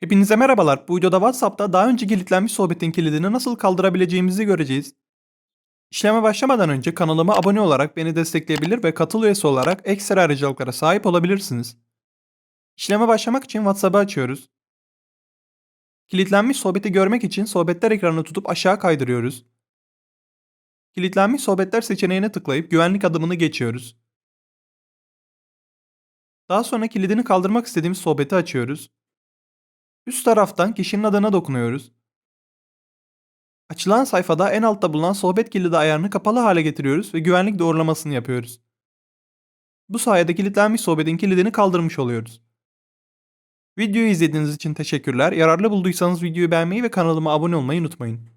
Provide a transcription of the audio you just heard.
Hepinize merhabalar. Bu videoda WhatsApp'ta daha önce kilitlenmiş sohbetin kilidini nasıl kaldırabileceğimizi göreceğiz. İşleme başlamadan önce kanalıma abone olarak beni destekleyebilir ve katıl üyesi olarak ekstra ayrıcalıklara sahip olabilirsiniz. İşleme başlamak için WhatsApp'ı açıyoruz. Kilitlenmiş sohbeti görmek için sohbetler ekranını tutup aşağı kaydırıyoruz. Kilitlenmiş sohbetler seçeneğine tıklayıp güvenlik adımını geçiyoruz. Daha sonra kilidini kaldırmak istediğimiz sohbeti açıyoruz. Üst taraftan kişinin adına dokunuyoruz. Açılan sayfada en altta bulunan sohbet kilidi ayarını kapalı hale getiriyoruz ve güvenlik doğrulamasını yapıyoruz. Bu sayede kilitlenmiş sohbetin kilidini kaldırmış oluyoruz. Videoyu izlediğiniz için teşekkürler. Yararlı bulduysanız videoyu beğenmeyi ve kanalıma abone olmayı unutmayın.